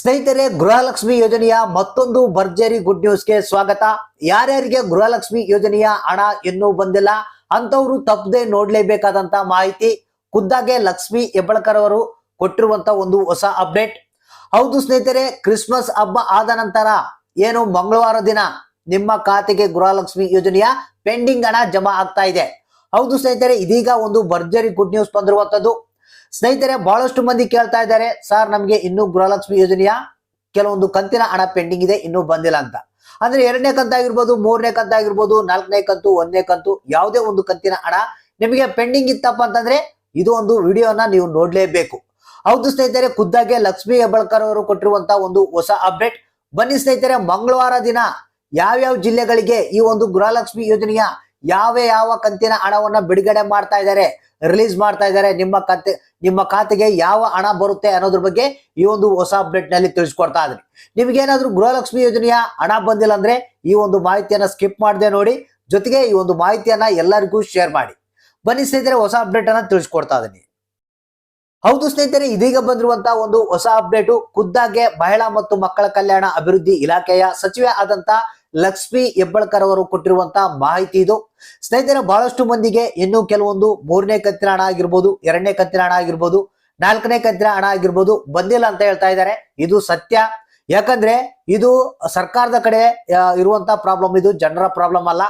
ಸ್ನೇಹಿತರೆ, ಗೃಹಲಕ್ಷ್ಮಿ ಯೋಜನೆಯ ಮತ್ತೊಂದು ಭರ್ಜರಿ ಗುಡ್ ನ್ಯೂಸ್ಗೆ ಸ್ವಾಗತ. ಯಾರ್ಯಾರಿಗೆ ಗೃಹಲಕ್ಷ್ಮಿ ಯೋಜನೆಯ ಹಣ ಇನ್ನೂ ಬಂದಿಲ್ಲ ಅಂತವರು ತಪ್ಪದೆ ನೋಡ್ಲೇಬೇಕಾದಂತ ಮಾಹಿತಿ ಖುದ್ದಾಗೆ ಲಕ್ಷ್ಮಿ ಹೆಬ್ಬಳಕರ್ ಅವರು ಕೊಟ್ಟಿರುವಂತ ಒಂದು ಹೊಸ ಅಪ್ಡೇಟ್. ಹೌದು ಸ್ನೇಹಿತರೆ, ಕ್ರಿಸ್ಮಸ್ ಹಬ್ಬ ಆದ ನಂತರ ಏನು ಮಂಗಳವಾರ ದಿನ ನಿಮ್ಮ ಖಾತೆಗೆ ಗೃಹಲಕ್ಷ್ಮಿ ಯೋಜನೆಯ ಪೆಂಡಿಂಗ್ ಹಣ ಜಮಾ ಆಗ್ತಾ ಇದೆ. ಹೌದು ಸ್ನೇಹಿತರೆ, ಇದೀಗ ಒಂದು ಭರ್ಜರಿ ಗುಡ್ ನ್ಯೂಸ್ ಬಂದಿರುವಂತದ್ದು ಸ್ನೇಹಿತರೆ, ಬಹಳಷ್ಟು ಮಂದಿ ಕೇಳ್ತಾ ಇದ್ದಾರೆ, ಸರ್, ನಮಗೆ ಇನ್ನೂ ಗೃಹಲಕ್ಷ್ಮಿ ಯೋಜನೆಯ ಕೆಲವೊಂದು ಕಂತಿನ ಹಣ ಪೆಂಡಿಂಗ್ ಇದೆ, ಇನ್ನೂ ಬಂದಿಲ್ಲ ಅಂತ. ಅಂದ್ರೆ ಎರಡನೇ ಕಂತಾಗಿರ್ಬೋದು ಮೂರನೇ ಕಂತಾಗಿರ್ಬೋದು ನಾಲ್ಕನೇ ಕಂತು, ಒಂದನೇ ಕಂತು, ಯಾವುದೇ ಒಂದು ಕಂತಿನ ಹಣ ನಿಮಗೆ ಪೆಂಡಿಂಗ್ ಇತ್ತಪ್ಪ ಅಂತಂದ್ರೆ ಇದು ಒಂದು ವಿಡಿಯೋನ ನೀವು ನೋಡ್ಲೇಬೇಕು. ಹೌದು ಸ್ನೇಹಿತರೆ, ಖುದ್ದಾಗೆ ಲಕ್ಷ್ಮಿ ಹೆಬ್ಬಳ್ಕರ್ ಅವರು ಕೊಟ್ಟಿರುವಂತಹ ಒಂದು ಹೊಸ ಅಪ್ಡೇಟ್. ಬನ್ನಿ ಸ್ನೇಹಿತರೆ, ಮಂಗಳವಾರ ದಿನ ಯಾವ್ಯಾವ ಜಿಲ್ಲೆಗಳಿಗೆ ಈ ಒಂದು ಗೃಹಲಕ್ಷ್ಮಿ ಯೋಜನೆಯ ಯಾವ ಯಾವ ಕಂತಿನ ಹಣವನ್ನ ಬಿಡುಗಡೆ ಮಾಡ್ತಾ ಇದ್ದಾರೆ ರಿಲೀಸ್ ಮಾಡ್ತಾ ಇದ್ದಾರೆ, ನಿಮ್ಮ ಖಾತೆ ನಿಮ್ಮ ಖಾತೆಗೆ ಯಾವ ಹಣ ಬರುತ್ತೆ ಅನ್ನೋದ್ರ ಬಗ್ಗೆ ಈ ಒಂದು ಹೊಸ ಅಪ್ಡೇಟ್ನಲ್ಲಿ ತಿಳಿಸ್ಕೊಡ್ತಾ ಇದ್ರಿ ನಿಮ್ಗೇನಾದ್ರೂ ಗೃಹಲಕ್ಷ್ಮಿ ಯೋಜನೆಯ ಹಣ ಬಂದಿಲ್ಲ ಅಂದ್ರೆ ಈ ಒಂದು ಮಾಹಿತಿಯನ್ನ ಸ್ಕಿಪ್ ಮಾಡದೆ ನೋಡಿ. ಜೊತೆಗೆ ಈ ಒಂದು ಮಾಹಿತಿಯನ್ನ ಎಲ್ಲರಿಗೂ ಶೇರ್ ಮಾಡಿ. ಬನ್ನಿ ಸ್ನೇಹಿತರೆ, ಹೊಸ ಅಪ್ಡೇಟ್ ಅನ್ನ ತಿಳಿಸ್ಕೊಡ್ತಾ ಇದೀನಿ ಹೌದು ಸ್ನೇಹಿತರೆ, ಇದೀಗ ಬಂದಿರುವಂತಹ ಒಂದು ಹೊಸ ಅಪ್ಡೇಟು ಖುದ್ದಾಗೆ ಮಹಿಳಾ ಮತ್ತು ಮಕ್ಕಳ ಕಲ್ಯಾಣ ಅಭಿವೃದ್ಧಿ ಇಲಾಖೆಯ ಸಚಿವೆ ಆದಂತ ಲಕ್ಷ್ಮಿ ಹೆಬ್ಬಳ್ಕರ್ ಅವರು ಕೊಟ್ಟಿರುವಂತಹ ಮಾಹಿತಿ ಇದು. ಸ್ನೇಹಿತರೆ, ಬಹಳಷ್ಟು ಮಂದಿಗೆ ಇನ್ನು ಕೆಲವೊಂದು ಮೂರನೇ ಕಂತಿನ ಹಣ ಆಗಿರ್ಬೋದು, ಎರಡನೇ ಕಂತಿನ ಹಣ ಆಗಿರ್ಬೋದು, ನಾಲ್ಕನೇ ಕಂತಿನ ಹಣ ಆಗಿರ್ಬೋದು ಬಂದಿಲ್ಲ ಅಂತ ಹೇಳ್ತಾ ಇದ್ದಾರೆ. ಇದು ಸತ್ಯ. ಯಾಕಂದ್ರೆ ಇದು ಸರ್ಕಾರದ ಕಡೆ ಇರುವಂತ ಪ್ರಾಬ್ಲಮ್ ಇದು ಜನರ ಪ್ರಾಬ್ಲಮ್ ಅಲ್ಲ.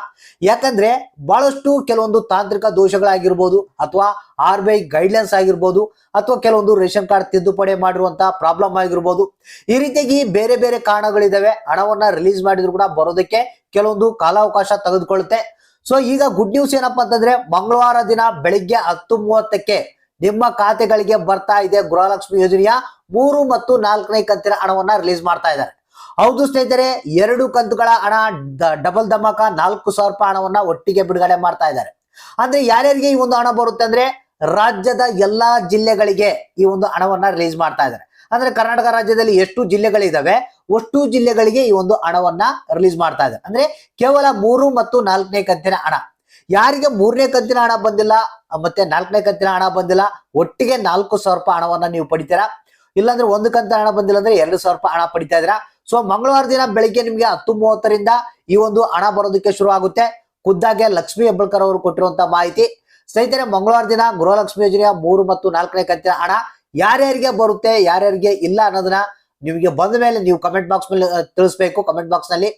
ಯಾಕಂದ್ರೆ ಬಹಳಷ್ಟು ಕೆಲವೊಂದು ತಾಂತ್ರಿಕ ದೋಷಗಳಾಗಿರ್ಬೋದು ಅಥವಾ ಆರ್ ಬಿ ಐ ಗೈಡ್ಲೈನ್ಸ್ ಆಗಿರ್ಬೋದು ಅಥವಾ ಕೆಲವೊಂದು ರೇಷನ್ ಕಾರ್ಡ್ ತಿದ್ದುಪಡಿ ಮಾಡಿರುವಂತಹ ಪ್ರಾಬ್ಲಮ್ ಆಗಿರ್ಬೋದು. ಈ ರೀತಿಯಾಗಿ ಬೇರೆ ಬೇರೆ ಕಾರಣಗಳಿದಾವೆ. ಹಣವನ್ನ ರಿಲೀಸ್ ಮಾಡಿದ್ರು ಕೂಡ ಬರೋದಕ್ಕೆ ಕೆಲವೊಂದು ಕಾಲಾವಕಾಶ ತೆಗೆದುಕೊಳ್ಳುತ್ತೆ. ಸೊ ಈಗ ಗುಡ್ ನ್ಯೂಸ್ ಏನಪ್ಪಾ ಅಂತಂದ್ರೆ ಮಂಗಳವಾರ ದಿನ ಬೆಳಿಗ್ಗೆ ಹತ್ತು ಮೂವತ್ತಕ್ಕೆ ನಿಮ್ಮ ಖಾತೆಗಳಿಗೆ ಬರ್ತಾ ಇದೆ ಗೃಹಲಕ್ಷ್ಮಿ ಯೋಜನೆಯ ಮೂರು ಮತ್ತು ನಾಲ್ಕನೇ ಕಂತಿನ ಹಣವನ್ನ ರಿಲೀಸ್ ಮಾಡ್ತಾ ಇದ್ದಾರೆ. ಹೌದು ಸ್ನೇಹಿತರೆ, ಎರಡು ಕಂತುಗಳ ಹಣ ಡಬಲ್ ಧಮಾಕ ನಾಲ್ಕು ಸಾವಿರ ರೂಪಾಯಿ ಹಣವನ್ನ ಒಟ್ಟಿಗೆ ಬಿಡುಗಡೆ ಮಾಡ್ತಾ ಇದ್ದಾರೆ. ಅಂದ್ರೆ ಯಾರ್ಯಾರಿಗೆ ಈ ಒಂದು ಹಣ ಬರುತ್ತೆ ಅಂದ್ರೆ ರಾಜ್ಯದ ಎಲ್ಲಾ ಜಿಲ್ಲೆಗಳಿಗೆ ಈ ಒಂದು ಹಣವನ್ನ ರಿಲೀಸ್ ಮಾಡ್ತಾ ಇದ್ದಾರೆ. ಅಂದ್ರೆ ಕರ್ನಾಟಕ ರಾಜ್ಯದಲ್ಲಿ ಎಷ್ಟು ಜಿಲ್ಲೆಗಳಿದಾವೆ, ಅಷ್ಟು ಜಿಲ್ಲೆಗಳಿಗೆ ಈ ಒಂದು ಹಣವನ್ನ ರಿಲೀಸ್ ಮಾಡ್ತಾ ಇದ್ದಾರೆ. ಅಂದ್ರೆ ಕೇವಲ ಮೂರು ಮತ್ತು ನಾಲ್ಕನೇ ಕಂತಿನ ಹಣ. ಯಾರಿಗೆ ಮೂರನೇ ಕಂತಿನ ಹಣ ಬಂದಿಲ್ಲ, ಮತ್ತೆ ನಾಲ್ಕನೇ ಕಂತಿನ ಹಣ ಬಂದಿಲ್ಲ, ಒಟ್ಟಿಗೆ ನಾಲ್ಕು ಸಾವಿರ ರೂಪಾಯಿ ಹಣವನ್ನ ನೀವು ಪಡಿತೀರಾ? ಇಲ್ಲಾಂದ್ರೆ ಒಂದು ಕಂತ ಹಣ ಬಂದಿಲ್ಲ ಅಂದ್ರೆ ಎರಡು ಸಾವಿರ ರೂಪಾಯಿ ಹಣ ಪಡಿತಾ ಇದ್ರ ಸೊ ಮಂಗಳವಾರ ದಿನ ಬೆಳಿಗ್ಗೆ ನಿಮ್ಗೆ ಹತ್ತು ಮೂವತ್ತರಿಂದ ಈ ಒಂದು ಹಣ ಬರೋದಕ್ಕೆ ಶುರು ಆಗುತ್ತೆ. ಖುದ್ದಾಗೆ ಲಕ್ಷ್ಮಿ ಹೆಬ್ಬಳ್ಕರ್ ಅವರು ಕೊಟ್ಟಿರುವಂತ ಮಾಹಿತಿ. ಸ್ನೇಹಿತರೆ, ಮಂಗಳವಾರ ದಿನ ಗೃಹಲಕ್ಷ್ಮಿ ಯೋಜನೆಯ ಮೂರು ಮತ್ತು ನಾಲ್ಕನೇ ಕಂತಿನ ಹಣ ಯಾರ್ಯಾರಿಗೆ ಬರುತ್ತೆ, ಯಾರ್ಯಾರಿಗೆ ಇಲ್ಲ ಅನ್ನೋದನ್ನ ನಿಮಗೆ ಬಂದ ಮೇಲೆ ನೀವು ಕಮೆಂಟ್ ಬಾಕ್ಸ್ ಮೇಲೆ ತಿಳಿಸ್ಬೇಕು ಕಮೆಂಟ್ ಬಾಕ್ಸ್ನಲ್ಲಿ.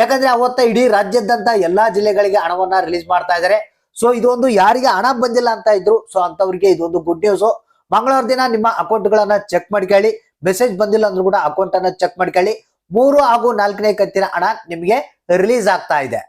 ಯಾಕಂದ್ರೆ ಅವತ್ತ ಇಡೀ ರಾಜ್ಯದಂತ ಎಲ್ಲಾ ಜಿಲ್ಲೆಗಳಿಗೆ ಹಣವನ್ನ ರಿಲೀಸ್ ಮಾಡ್ತಾ ಇದಾರೆ ಸೊ ಇದೊಂದು ಯಾರಿಗೆ ಹಣ ಬಂದಿಲ್ಲ ಅಂತ ಇದ್ರು ಸೊ ಅಂತವರಿಗೆ ಇದೊಂದು ಗುಡ್ ನ್ಯೂಸ್ ಮಂಗಳವಾರ ದಿನ ನಿಮ್ಮ ಅಕೌಂಟ್ ಗಳನ್ನ ಚೆಕ್ ಮಾಡ್ಕೊಳ್ಳಿ ಮೆಸೇಜ್ ಬಂದಿಲ್ಲ ಅಂದ್ರೂ ಕೂಡ ಅಕೌಂಟ್ ಅನ್ನ ಚೆಕ್ ಮಾಡ್ಕೊಳ್ಳಿ ಮೂರು ಹಾಗೂ ನಾಲ್ಕನೇ ಕಂತಿನ ಹಣ ನಿಮಗೆ ರಿಲೀಸ್ ಆಗ್ತಾ ಇದೆ.